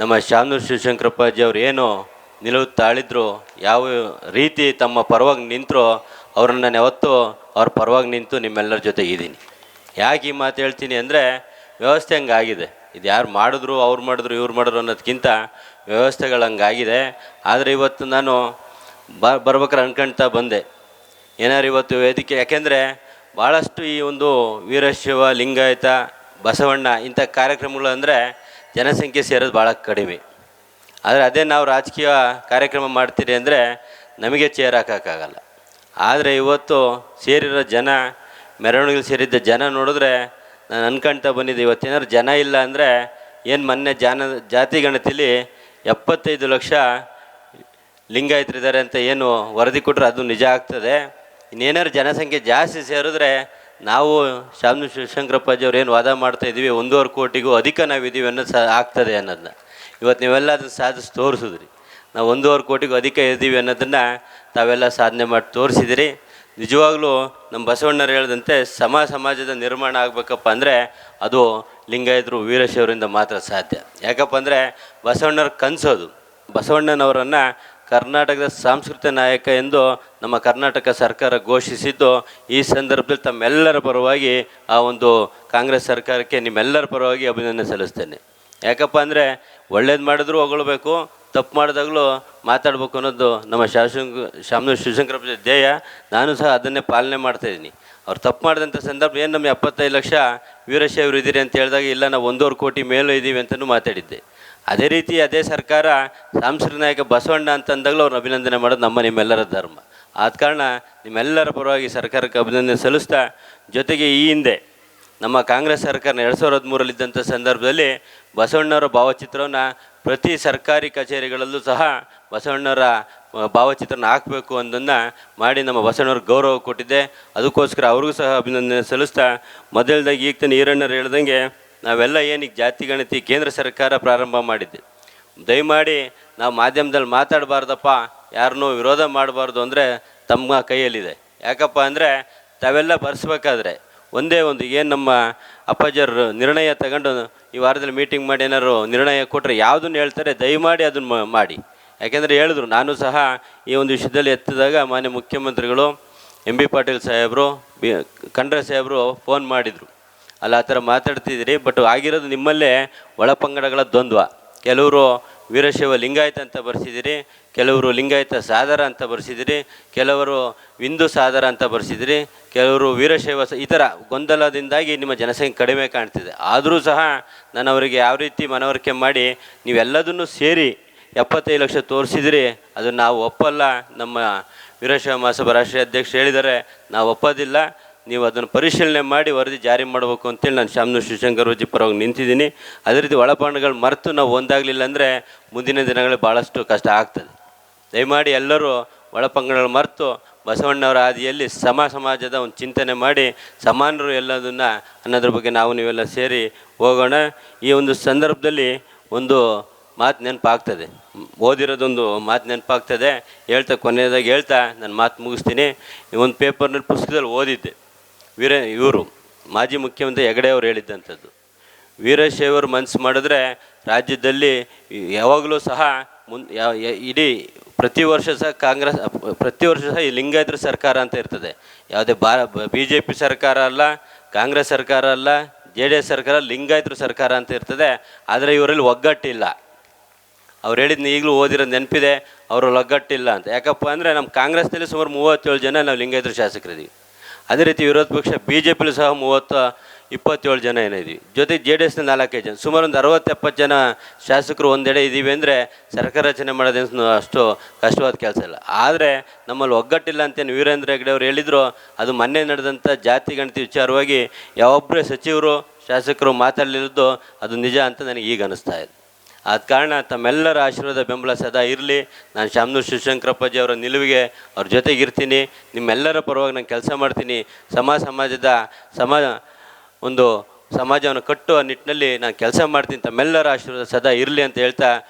ನಮ್ಮ ಶಾಮನೂರು ಶಿವಶಂಕರಪ್ಪಾಜಿ ಅವ್ರು ಏನು ನಿಲುವು ತಾಳಿದ್ರು, ಯಾವ ರೀತಿ ತಮ್ಮ ಪರವಾಗಿ ನಿಂತರೋ ಅವ್ರನ್ನ ನಾನು ಯಾವತ್ತೂ ಅವ್ರ ಪರವಾಗಿ ನಿಂತು ನಿಮ್ಮೆಲ್ಲರ ಜೊತೆಗಿದ್ದೀನಿ ಯಾಕೆ ಈ ಮಾತು ಹೇಳ್ತೀನಿ ಅಂದರೆ, ವ್ಯವಸ್ಥೆ ಹಂಗಾಗಿದೆ. ಇದು ಯಾರು ಮಾಡಿದ್ರು, ಅವ್ರು ಮಾಡಿದ್ರು, ಇವ್ರು ಮಾಡಿದ್ರು ಅನ್ನೋದಕ್ಕಿಂತ ವ್ಯವಸ್ಥೆಗಳು ಹಂಗಾಗಿದೆ. ಆದರೆ ಇವತ್ತು ನಾನು ಬ ಬರ್ಬೇಕಾರೆ ಅನ್ಕೊಳ್ತಾ ಬಂದೆ. ಏನಾರು ಇವತ್ತು ವೇದಿಕೆ, ಯಾಕೆಂದರೆ ಭಾಳಷ್ಟು ಈ ಒಂದು ವೀರಶೈವ, ಲಿಂಗಾಯತ, ಬಸವಣ್ಣ ಇಂಥ ಕಾರ್ಯಕ್ರಮಗಳು ಅಂದರೆ ಜನಸಂಖ್ಯೆ ಸೇರೋದು ಭಾಳ ಕಡಿಮೆ. ಆದರೆ ಅದೇ ನಾವು ರಾಜಕೀಯ ಕಾರ್ಯಕ್ರಮ ಮಾಡ್ತೀರಿ ಅಂದರೆ ನಮಗೆ ಚೇರ್ ಹಾಕೋಕ್ಕಾಗಲ್ಲ ಆದರೆ ಇವತ್ತು ಸೇರಿರೋ ಜನ ಮೆರವಣಿಗೆ ಸೇರಿದ್ದ ಜನ ನೋಡಿದ್ರೆ ನಾನು ಅನ್ಕೊಳ್ತಾ ಬಂದಿದ್ದೆ ಇವತ್ತೇನಾದ್ರು ಜನ ಇಲ್ಲ ಅಂದರೆ ಏನು ಮೊನ್ನೆ ಜನ, ಜಾತಿ ಗಣತಿಲಿ ಎಪ್ಪತ್ತೈದು ಲಕ್ಷ ಲಿಂಗಾಯತರಿದ್ದಾರೆ ಅಂತ ಏನು ವರದಿ ಕೊಟ್ಟರೆ ಅದು ನಿಜ ಆಗ್ತದೆ. ಇನ್ನೇನಾದ್ರು ಜನಸಂಖ್ಯೆ ಜಾಸ್ತಿ ಸೇರಿದ್ರೆ ನಾವು ಶಾಮನು ಶಿವಶಂಕರಪ್ಪಾಜಿ ಅವ್ರು ಏನು ವಾದ ಮಾಡ್ತಾ ಇದ್ದೀವಿ, ಒಂದೂವರೆ ಕೋಟಿಗೂ ಅಧಿಕ ನಾವಿದ್ದೀವಿ ಅನ್ನೋದು ಸಹ ಆಗ್ತದೆ ಅನ್ನೋದನ್ನ. ಇವತ್ತು ನೀವೆಲ್ಲ ಅದನ್ನು ಸಾಧಿಸಿ ತೋರಿಸಿದ್ರಿ. ನಾವು ಒಂದೂವರೆ ಕೋಟಿಗೂ ಅಧಿಕ ಇದ್ದೀವಿ ಅನ್ನೋದನ್ನು ತಾವೆಲ್ಲ ಸಾಧನೆ ಮಾಡಿ ತೋರಿಸಿದಿರಿ. ನಿಜವಾಗ್ಲೂ ನಮ್ಮ ಬಸವಣ್ಣರು ಹೇಳಿದಂತೆ ಸಮ ಸಮಾಜದ ನಿರ್ಮಾಣ ಆಗಬೇಕಪ್ಪ ಅಂದರೆ ಅದು ಲಿಂಗಾಯತರು ವೀರಶೈವರಿಂದ ಮಾತ್ರ ಸಾಧ್ಯ. ಯಾಕಪ್ಪ ಅಂದರೆ ಬಸವಣ್ಣರ ಕನಸೋದು ಬಸವಣ್ಣನವರನ್ನು ಕರ್ನಾಟಕದ ಸಾಂಸ್ಕೃತಿಕ ನಾಯಕ ಎಂದು ನಮ್ಮ ಕರ್ನಾಟಕ ಸರ್ಕಾರ ಘೋಷಿಸಿದ್ದು, ಈ ಸಂದರ್ಭದಲ್ಲಿ ತಮ್ಮೆಲ್ಲರ ಪರವಾಗಿ ಆ ಒಂದು ಕಾಂಗ್ರೆಸ್ ಸರ್ಕಾರಕ್ಕೆ ನಿಮ್ಮೆಲ್ಲರ ಪರವಾಗಿ ಅಭಿನಂದನೆ ಸಲ್ಲಿಸ್ತೇನೆ. ಯಾಕಪ್ಪ ಅಂದರೆ ಒಳ್ಳೇದು ಮಾಡಿದ್ರು ಹೊಗಳಬೇಕು, ತಪ್ಪು ಮಾಡಿದಾಗಲೂ ಮಾತಾಡಬೇಕು ಅನ್ನೋದು ನಮ್ಮ ಶಾಸಕ ಶಾಮನೂರು ಶಿವಶಂಕರ ಧ್ಯೇಯ. ನಾನು ಸಹ ಅದನ್ನೇ ಪಾಲನೆ ಮಾಡ್ತಾಯಿದ್ದೀನಿ ಅವ್ರು ತಪ್ಪು ಮಾಡಿದಂಥ ಸಂದರ್ಭ ಏನು ನಮ್ಮ ಎಪ್ಪತ್ತೈದು ಲಕ್ಷ ವೀರಶೈವರು ಇದ್ದೀರಿ ಅಂತ ಹೇಳಿದಾಗ, ಇಲ್ಲ, ನಾವು ಒಂದೂವರೆ ಕೋಟಿ ಮೇಲೂ ಇದ್ದೀವಿ ಅಂತಲೂ ಮಾತಾಡಿದ್ದೆ. ಅದೇ ರೀತಿ ಅದೇ ಸರ್ಕಾರ ಸಾಂಸ್ಕೃತಿಕ ನಾಯಕ ಬಸವಣ್ಣ ಅಂತಂದಾಗಲೂ ಅವ್ರನ್ನ ಅಭಿನಂದನೆ ಮಾಡೋದು ನಮ್ಮ ನಿಮ್ಮೆಲ್ಲರ ಧರ್ಮ. ಆದ ಕಾರಣ ನಿಮ್ಮೆಲ್ಲರ ಪರವಾಗಿ ಸರ್ಕಾರಕ್ಕೆ ಅಭಿನಂದನೆ ಸಲ್ಲಿಸ್ತಾ, ಜೊತೆಗೆ ಈ ಹಿಂದೆ ನಮ್ಮ ಕಾಂಗ್ರೆಸ್ ಸರ್ಕಾರ ಎರಡು ಸಾವಿರದ ಹದಿಮೂರಲ್ಲಿದ್ದಂಥ ಸಂದರ್ಭದಲ್ಲಿ ಬಸವಣ್ಣವರ ಭಾವಚಿತ್ರವನ್ನು ಪ್ರತಿ ಸರ್ಕಾರಿ ಕಚೇರಿಗಳಲ್ಲೂ ಸಹ ಬಸವಣ್ಣವರ ಭಾವಚಿತ್ರನ ಹಾಕಬೇಕು ಅನ್ನೋದನ್ನು ಮಾಡಿ ನಮ್ಮ ಬಸವಣ್ಣವ್ರಿಗೆ ಗೌರವ ಕೊಟ್ಟಿದ್ದೆ. ಅದಕ್ಕೋಸ್ಕರ ಅವ್ರಿಗೂ ಸಹ ಅಭಿನಂದನೆ ಸಲ್ಲಿಸ್ತಾ ಮೊದಲದಾಗಿ ಈಗ ತಾನು ಈರಣ್ಣರು ಹೇಳ್ದಂಗೆ ನಾವೆಲ್ಲ ಏನೀಗ ಜಾತಿ, ಗಣತಿ ಕೇಂದ್ರ ಸರ್ಕಾರ ಪ್ರಾರಂಭ ಮಾಡಿದ್ದೆ. ದಯಮಾಡಿ ನಾವು ಮಾಧ್ಯಮದಲ್ಲಿ ಮಾತಾಡಬಾರ್ದಪ್ಪ ಯಾರನ್ನೂ ವಿರೋಧ ಮಾಡಬಾರ್ದು ಅಂದರೆ ತಮ್ಮ ಕೈಯಲ್ಲಿದೆ. ಯಾಕಪ್ಪ ಅಂದರೆ ತಾವೆಲ್ಲ ಬರೆಸ್ಬೇಕಾದ್ರೆ ಒಂದೇ ಒಂದು ಏನು ನಮ್ಮ ಅಪ್ಪಾಜರು ನಿರ್ಣಯ ತಗೊಂಡು ಈ ವಾರದಲ್ಲಿ ಮೀಟಿಂಗ್ ಮಾಡಿ ಏನಾದ್ರು ನಿರ್ಣಯ ಕೊಟ್ಟರೆ ಯಾವುದನ್ನು ಹೇಳ್ತಾರೆ ದಯಮಾಡಿ ಅದನ್ನು ಮಾಡಿ. ಯಾಕೆಂದರೆ ಹೇಳಿದ್ರು, ನಾನು ಸಹ ಈ ಒಂದು ವಿಷಯದಲ್ಲಿ ಎತ್ತಿದಾಗ ಮಾನ್ಯ ಮುಖ್ಯಮಂತ್ರಿಗಳು ಎಂ ಬಿ ಪಾಟೀಲ್ ಸಾಹೇಬರು, ಬಿ, ಖಂಡ್ರೆ ಸಾಹೇಬರು ಫೋನ್ ಮಾಡಿದರು. ಅಲ್ಲ, ಆ ಥರ ಮಾತಾಡ್ತಿದ್ದೀರಿ ಬಟ್ ಆಗಿರೋದು ನಿಮ್ಮಲ್ಲೇ ಒಳಪಂಗಡಗಳ ದ್ವಂದ್ವ. ಕೆಲವರು ವೀರಶೈವ ಲಿಂಗಾಯತ ಅಂತ ಬರ್ಸಿದ್ದೀರಿ, ಕೆಲವರು ಲಿಂಗಾಯತ ಸಾದರ ಅಂತ ಬರ್ಸಿದ್ದೀರಿ, ಕೆಲವರು ವಿಂದು ಸಾದರ ಅಂತ ಬರ್ಸಿದ್ದೀರಿ, ಕೆಲವರು ವೀರಶೈವ ಈ ಥರ ಗೊಂದಲದಿಂದಾಗಿ ನಿಮ್ಮ ಜನಸಂಖ್ಯೆ ಕಡಿಮೆ ಕಾಣ್ತಿದೆ. ಆದರೂ ಸಹ ನಾನು ಅವರಿಗೆ ಯಾವ ರೀತಿ ಮನವರಿಕೆ ಮಾಡಿ, ನೀವೆಲ್ಲದನ್ನು ಸೇರಿ ಎಪ್ಪತ್ತೈದು ಲಕ್ಷ ತೋರಿಸಿದಿರಿ ಅದು ನಾವು ಒಪ್ಪಲ್ಲ. ನಮ್ಮ ವೀರಶೈವ ಮಹಾಸಭಾ ರಾಷ್ಟ್ರೀಯ ಅಧ್ಯಕ್ಷ ಹೇಳಿದರೆ ನಾವು ಒಪ್ಪೋದಿಲ್ಲ. ನೀವು ಅದನ್ನು ಪರಿಶೀಲನೆ ಮಾಡಿ ವರದಿ ಜಾರಿ ಮಾಡಬೇಕು ಅಂತೇಳಿ ನಾನು ಶಾಮನು ಶಿವಶಂಕರ್ ರೋಜಿ ಪರವಾಗಿ ನಿಂತಿದ್ದೀನಿ. ಅದೇ ರೀತಿ ಒಳಪಾಂಡಗಳು ಮರೆತು ನಾವು ಒಂದಾಗಲಿಲ್ಲ ಅಂದರೆ ಮುಂದಿನ ದಿನಗಳಲ್ಲಿ ಭಾಳಷ್ಟು ಕಷ್ಟ ಆಗ್ತದೆ. ದಯಮಾಡಿ ಎಲ್ಲರೂ ಒಳಪಂಗಡಗಳು ಮರೆತು ಬಸವಣ್ಣವರ ಹಾದಿಯಲ್ಲಿ ಸಮ ಸಮಾಜದ ಒಂದು ಚಿಂತನೆ ಮಾಡಿ ಸಮಾನರು ಎಲ್ಲದನ್ನು ಅನ್ನೋದ್ರ ಬಗ್ಗೆ ನಾವು ನೀವೆಲ್ಲ ಸೇರಿ ಹೋಗೋಣ. ಈ ಒಂದು ಸಂದರ್ಭದಲ್ಲಿ ಒಂದು ಮಾತು ನೆನಪಾಗ್ತದೆ. ಓದಿರೋದೊಂದು ಮಾತು ನೆನಪಾಗ್ತದೆ. ಹೇಳ್ತಾ ಕೊನೆಯದಾಗಿ ಹೇಳ್ತಾ ನಾನು ಮಾತು ಮುಗಿಸ್ತೀನಿ. ಈ ಒಂದು ಪೇಪರ್ನಲ್ಲಿ ಪುಸ್ತಕದಲ್ಲಿ ಓದಿದ್ದೆ. ವೀರ, ಇವರು ಮಾಜಿ ಮುಖ್ಯಮಂತ್ರಿ ಹೆಗಡೆ ಅವರು ಹೇಳಿದ್ದಂಥದ್ದು. ವೀರಶೈವರು ಮನಸ್ಸು ಮಾಡಿದ್ರೆ ರಾಜ್ಯದಲ್ಲಿ ಯಾವಾಗಲೂ ಸಹ ಮುನ್ ಇಡೀ ಪ್ರತಿ ವರ್ಷ ಸಹ ಕಾಂಗ್ರೆಸ್, ಪ್ರತಿ ವರ್ಷ ಸಹ ಈ ಲಿಂಗಾಯತರ ಸರ್ಕಾರ ಅಂತ ಇರ್ತದೆ. ಯಾವುದೇ ಬಾ, ಬಿ ಜೆ ಪಿ ಸರ್ಕಾರ ಅಲ್ಲ, ಕಾಂಗ್ರೆಸ್ ಸರ್ಕಾರ ಅಲ್ಲ, ಜೆ ಡಿ ಎಸ್ ಸರ್ಕಾರ ಲಿಂಗಾಯತರ ಸರ್ಕಾರ ಅಂತ ಇರ್ತದೆ. ಆದರೆ ಇವರಲ್ಲಿ ಒಗ್ಗಟ್ಟಿಲ್ಲ. ಅವ್ರು ಹೇಳಿದ್ನ ಈಗಲೂ ಓದಿರೋ ನೆನಪಿದೆ ಅವರು ಒಗ್ಗಟ್ಟಿಲ್ಲ ಅಂತ. ಯಾಕಪ್ಪ ಅಂದರೆ ನಮ್ಮ ಕಾಂಗ್ರೆಸ್ನಲ್ಲಿ ಸುಮಾರು ಮೂವತ್ತೇಳು ಜನ ನಾವು ಲಿಂಗಾಯತರ ಶಾಸಕರಿದ್ದೀವಿ. ಅದೇ ರೀತಿ ವಿರೋಧ ಪಕ್ಷ ಬಿ ಜೆ ಪಿಲೂ ಸಹ ಮೂವತ್ತು ಇಪ್ಪತ್ತೇಳು ಜನ ಏನಿದ್ವಿ ಜೊತೆಗೆ ಜೆ ಡಿ ಎಸ್ನ ನಾಲ್ಕೈದು ಜನ, ಸುಮಾರು ಒಂದು ಅರವತ್ತೆಪ್ಪತ್ತು ಜನ ಶಾಸಕರು ಒಂದೆಡೆ ಇದ್ದೀವಿ ಅಂದರೆ ಸರ್ಕಾರ ರಚನೆ ಮಾಡೋದೇನು ಅಷ್ಟು ಕಷ್ಟವಾದ ಕೆಲಸ ಇಲ್ಲ. ಆದರೆ ನಮ್ಮಲ್ಲಿ ಒಗ್ಗಟ್ಟಿಲ್ಲ ಅಂತೇನು ವೀರೇಂದ್ರ ಹೆಗ್ಡೆ ಅವರು ಹೇಳಿದರು, ಅದು ಮೊನ್ನೆ ನಡೆದಂಥ ಜಾತಿ ಗಣತಿ ವಿಚಾರವಾಗಿ ಯಾವೊಬ್ಬರೇ ಸಚಿವರು, ಶಾಸಕರು ಮಾತಾಡಲಿಲ್ಲದ್ದು ಅದು ನಿಜ ಅಂತ ನನಗೆ ಈಗ ಅನಿಸ್ತಾ ಇದೆ. ಆದ ಕಾರಣ ತಮ್ಮೆಲ್ಲರ ಆಶೀರ್ವಾದ ಬೆಂಬಲ ಸದಾ ಇರಲಿ. ನಾನು ಶಾಮನೂರು ಶಿವಶಂಕರಪ್ಪಜಿ ಅವರ ನಿಲುವಿಗೆ ಅವ್ರ ಜೊತೆಗಿರ್ತೀನಿ. ನಿಮ್ಮೆಲ್ಲರ ಪರವಾಗಿ ನಾನು ಕೆಲಸ ಮಾಡ್ತೀನಿ. ಸಮಾಜ ಸಮಾಜದ ಸಮಾಜ ಒಂದು ಸಮಾಜವನ್ನು ಕಟ್ಟುವ ನಿಟ್ಟಿನಲ್ಲಿ ನಾನು ಕೆಲಸ ಮಾಡ್ತೀನಿ. ತಮ್ಮೆಲ್ಲರ ಆಶೀರ್ವಾದ ಸದಾ ಇರಲಿ ಅಂತ ಹೇಳ್ತಾ